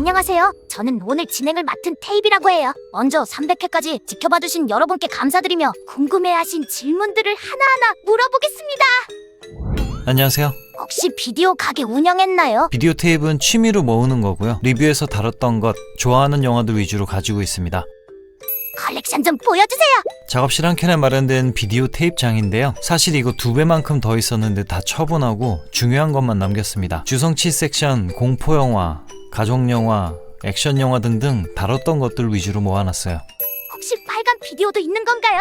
안녕하세요. 저는 오늘 진행을 맡은 테이비라고 해요. 먼저 300회까지 지켜봐 주신 여러분께 감사드리며 궁금해하신 질문들을 하나하나 물어보겠습니다. 안녕하세요. 혹시 비디오 가게 운영했나요? 비디오 테이프는 취미로 모으는 거고요. 리뷰에서 다뤘던 것, 좋아하는 영화들 위주로 가지고 있습니다. 컬렉션 좀 보여주세요. 작업실 한 켠에 마련된 비디오 테이프장인데요. 사실 이거 두 배만큼 더 있었는데 다 처분하고 중요한 것만 남겼습니다. 주성치 섹션, 공포 영화, 가족 영화, 액션 영화 등등 다뤘던 것들 위주로 모아놨어요. 혹시 빨간 비디오도 있는 건가요?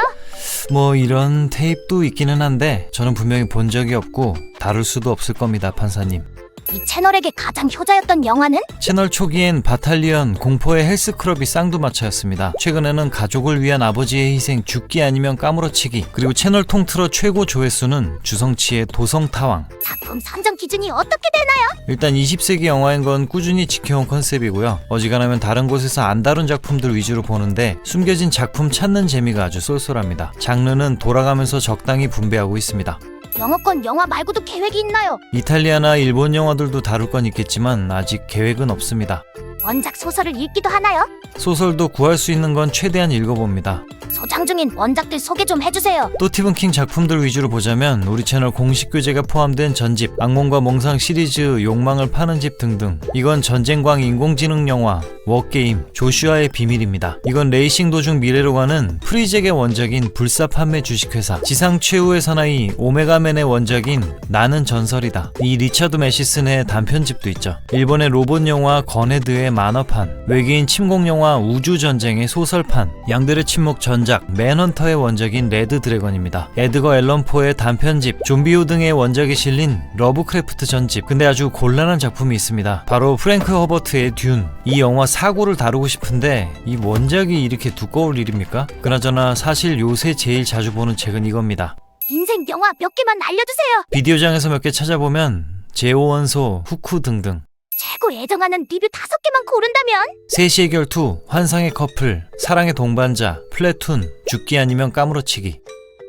뭐 이런 테이프도 있기는 한데 저는 분명히 본 적이 없고 다룰 수도 없을 겁니다, 판사님. 이 채널에게 가장 효자였던 영화는? 채널 초기엔 바탈리언 공포의 헬스클럽이 쌍두마차였습니다. 최근에는 가족을 위한 아버지의 희생 죽기 아니면 까무러치기 그리고 채널 통틀어 최고 조회수는 주성치의 도성타왕 작품 선정 기준이 어떻게 되나요? 일단 20세기 영화인 건 꾸준히 지켜온 컨셉이고요. 어지간하면 다른 곳에서 안 다룬 작품들 위주로 보는데 숨겨진 작품 찾는 재미가 아주 쏠쏠합니다. 장르는 돌아가면서 적당히 분배하고 있습니다. 영어권 영화 말고도 계획이 있나요? 이탈리아나 일본 영화들도 다룰 건 있겠지만 아직 계획은 없습니다. 원작 소설을 읽기도 하나요? 소설도 구할 수 있는 건 최대한 읽어봅니다. 소장 중인 원작들 소개 좀 해주세요. 또 티븐킹 작품들 위주로 보자면 우리 채널 공식 교재가 포함된 전집, 악몽과 몽상 시리즈, 욕망을 파는 집 등등. 이건 전쟁광 인공지능 영화, 워게임, 조슈아의 비밀입니다. 이건 레이싱 도중 미래로 가는 프리젝의 원작인 불사 판매 주식회사, 지상 최후의 사나이 오메가맨의 원작인 나는 전설이다. 이 리처드 매시슨의 단편집도 있죠. 일본의 로봇 영화 건헤드의 만화판, 외계인 침공 영화 우주 전쟁의 소설판, 양들의 침묵 전 작, 맨헌터의 원작인 레드 드래건입니다. 에드거 앨런 포의 단편집, 좀비호 등의 원작이 실린 러브크래프트 전집. 근데 아주 곤란한 작품이 있습니다. 바로 프랭크 허버트의 듄. 이 영화 사고를 다루고 싶은데 이 원작이 이렇게 두꺼울 일입니까? 그나저나 사실 요새 제일 자주 보는 책은 이겁니다. 인생 영화 몇 개만 알려주세요. 비디오장에서 몇 개 찾아보면 제오원소, 후쿠 등등. 최고 애정하는 리뷰 다섯 개만 고른다면? 세시의 결투, 환상의 커플, 사랑의 동반자, 플래툰, 죽기 아니면 까무러치기.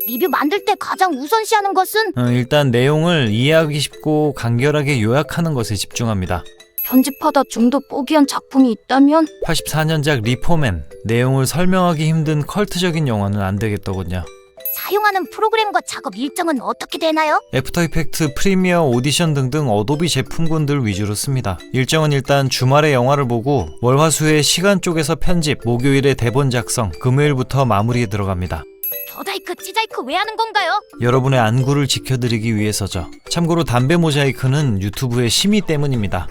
리뷰 만들 때 가장 우선시하는 것은 어, 일단 내용을 이해하기 쉽고 간결하게 요약하는 것에 집중합니다. 편집하다 좀더 뽀기한 작품이 있다면 84년작 리포맨, 내용을 설명하기 힘든 컬트적인 영화는 안 되겠더군요. 사용하는 프로그램과 작업 일정은 어떻게 되나요? 애프터 이펙트, 프리미어, 오디션 등등 어도비 제품군들 위주로 씁니다. 일정은 일단 주말에 영화를 보고 월화수에 시간 쪼개서 편집, 목요일에 대본 작성, 금요일부터 마무리에 들어갑니다. 더다이크 찌자이크 왜 하는 건가요? 여러분의 안구를 지켜드리기 위해서죠. 참고로 담배 모자이크는 유튜브의 심의 때문입니다.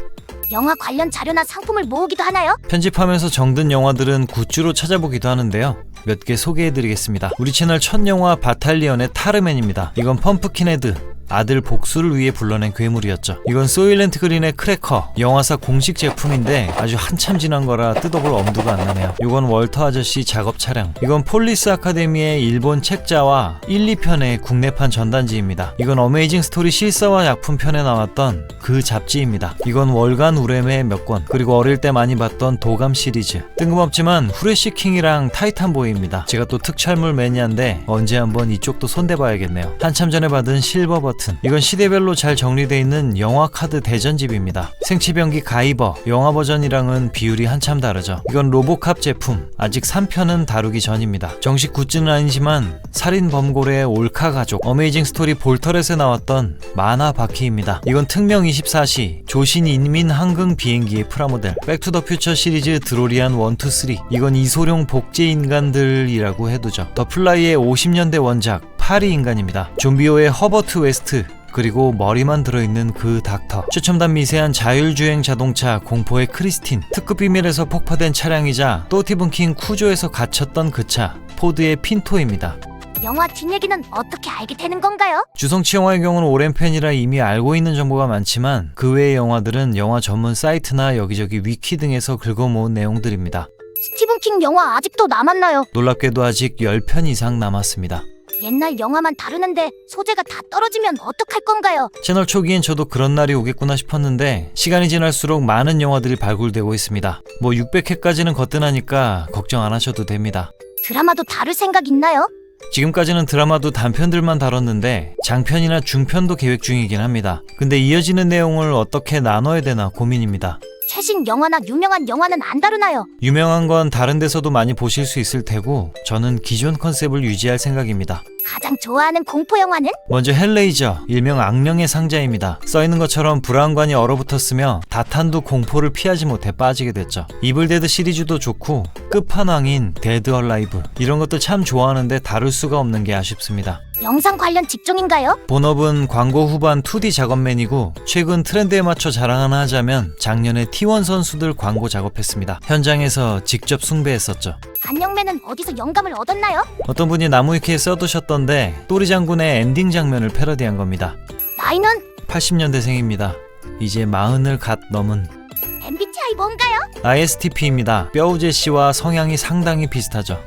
영화 관련 자료나 상품을 모으기도 하나요? 편집하면서 정든 영화들은 굿즈로 찾아보기도 하는데요. 몇 개 소개해드리겠습니다. 우리 채널 첫 영화 바탈리언의 타르맨입니다. 이건 펌프킨 헤드. 아들 복수를 위해 불러낸 괴물이었죠. 이건 소일렌트 그린의 크래커 영화사 공식 제품인데 아주 한참 지난 거라 뜯어볼 엄두가 안 나네요. 이건 월터 아저씨 작업 차량. 이건 폴리스 아카데미의 일본 책자와 1, 2편의 국내판 전단지입니다. 이건 어메이징 스토리 실사와 약품 편에 나왔던 그 잡지입니다. 이건 월간 우렘의 몇 권, 그리고 어릴 때 많이 봤던 도감 시리즈. 뜬금없지만 후레쉬 킹이랑 타이탄 보이입니다. 제가 또 특촬물 매니아인데 언제 한번 이쪽도 손대봐야겠네요. 한참 전에 받은 실버 버튼. 이건 시대별로 잘 정리되어 있는 영화 카드 대전집입니다. 생치병기 가이버, 영화 버전이랑은 비율이 한참 다르죠. 이건 로보캅 제품. 아직 3편은 다루기 전입니다. 정식 굿즈는 아니지만 살인 범고래의 올카 가족, 어메이징 스토리 볼터렛에 나왔던 만화 바퀴입니다. 이건 특명 24시, 조신 인민 항공 비행기의 프라모델, 백투더퓨처 시리즈 드로리안 1, 2, 3. 이건 이소룡 복제 인간들이라고 해두죠. 더 플라이의 50년대 원작, 파리 인간입니다. 좀비오의 허버트 웨스트, 그리고 머리만 들어있는 그 닥터 최첨단 미세한 자율주행 자동차 공포의 크리스틴 특급 비밀에서 폭파된 차량이자 또 티븐킹 쿠조에서 갇혔던 그 차 포드의 핀토입니다 영화 뒷얘기는 어떻게 알게 되는 건가요? 주성치 영화의 경우는 오랜 팬이라 이미 알고 있는 정보가 많지만 그 외의 영화들은 영화 전문 사이트나 여기저기 위키 등에서 긁어모은 내용들입니다 스티븐 킹 영화 아직도 남았나요? 놀랍게도 아직 10편 이상 남았습니다 옛날 영화만 다루는데 소재가 다 떨어지면 어떡할 건가요? 채널 초기엔 저도 그런 날이 오겠구나 싶었는데 시간이 지날수록 많은 영화들이 발굴되고 있습니다. 뭐 600회까지는 거뜬하니까 걱정 안 하셔도 됩니다. 드라마도 다룰 생각 있나요? 지금까지는 드라마도 단편들만 다뤘는데 장편이나 중편도 계획 중이긴 합니다. 근데 이어지는 내용을 어떻게 나눠야 되나 고민입니다. 최신 영화나 유명한 영화는 안 다루나요? 유명한 건 다른 데서도 많이 보실 수 있을 테고 저는 기존 컨셉을 유지할 생각입니다. 가장 좋아하는 공포 영화는? 먼저 헬레이저, 일명 악령의 상자입니다. 써있는 것처럼 불안관이 얼어붙었으며 다탄도 공포를 피하지 못해 빠지게 됐죠. 이블데드 시리즈도 좋고 끝판왕인 데드 얼라이브 이런 것도 참 좋아하는데 다룰 수가 없는 게 아쉽습니다. 영상 관련 직종인가요? 본업은 광고 후반 2D 작업맨이고 최근 트렌드에 맞춰 자랑 하나 하자면 작년에 T1 선수들 광고 작업했습니다. 현장에서 직접 숭배했었죠. 안녕맨은 어디서 영감을 얻었나요? 어떤 분이 나무위키에 써두셨던 데 또리 장군의 엔딩 장면을 패러디한 겁니다. 나이는 80년대생입니다. 이제 마흔을 갓 넘은 MBTI 뭔가요? ISTP입니다. 뼈우제 씨와 성향이 상당히 비슷하죠.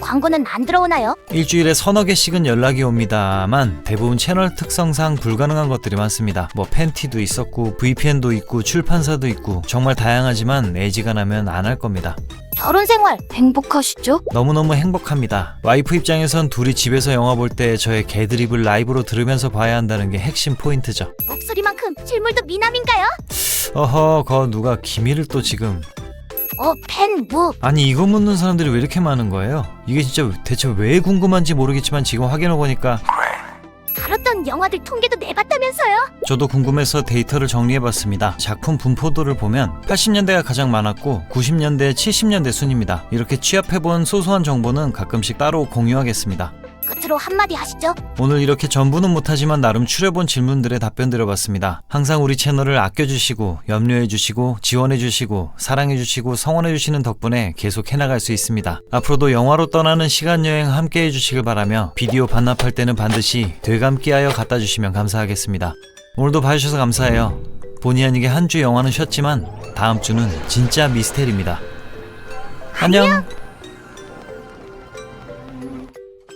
광고는 안 들어오나요? 일주일에 서너 개씩은 연락이 옵니다만 대부분 채널 특성상 불가능한 것들이 많습니다. 뭐 팬티도 있었고 VPN도 있고 출판사도 있고 정말 다양하지만 애지가 나면 안 할 겁니다. 결혼 생활 행복하시죠? 너무너무 행복합니다. 와이프 입장에선 둘이 집에서 영화 볼 때 저의 개드립을 라이브로 들으면서 봐야 한다는 게 핵심 포인트죠. 목소리만큼 실물도 미남인가요? 어허, 거 누가 기밀을 또 지금 어, 팬, 무. 아니 이거 묻는 사람들이 왜 이렇게 많은 거예요? 이게 진짜 대체 왜 궁금한지 모르겠지만 지금 확인해 보니까 다뤘던 영화들 통계도 내봤다면서요? 저도 궁금해서 데이터를 정리해봤습니다. 작품 분포도를 보면 80년대가 가장 많았고 90년대, 70년대 순입니다. 이렇게 취합해본 소소한 정보는 가끔씩 따로 공유하겠습니다. 끝으로 한마디 하시죠. 오늘 이렇게 전부는 못하지만 나름 추려본 질문들에 답변 드려봤습니다. 항상 우리 채널을 아껴주시고 염려해주시고 지원해주시고 사랑해주시고 성원해주시는 덕분에 계속 해나갈 수 있습니다. 앞으로도 영화로 떠나는 시간 여행 함께 해주시길 바라며 비디오 반납할 때는 반드시 되감기하여 갖다 주시면 감사하겠습니다. 오늘도 봐주셔서 감사해요. 본의 아니게 한 주 영화는 쉬었지만 다음 주는 진짜 미스테리입니다. 안녕.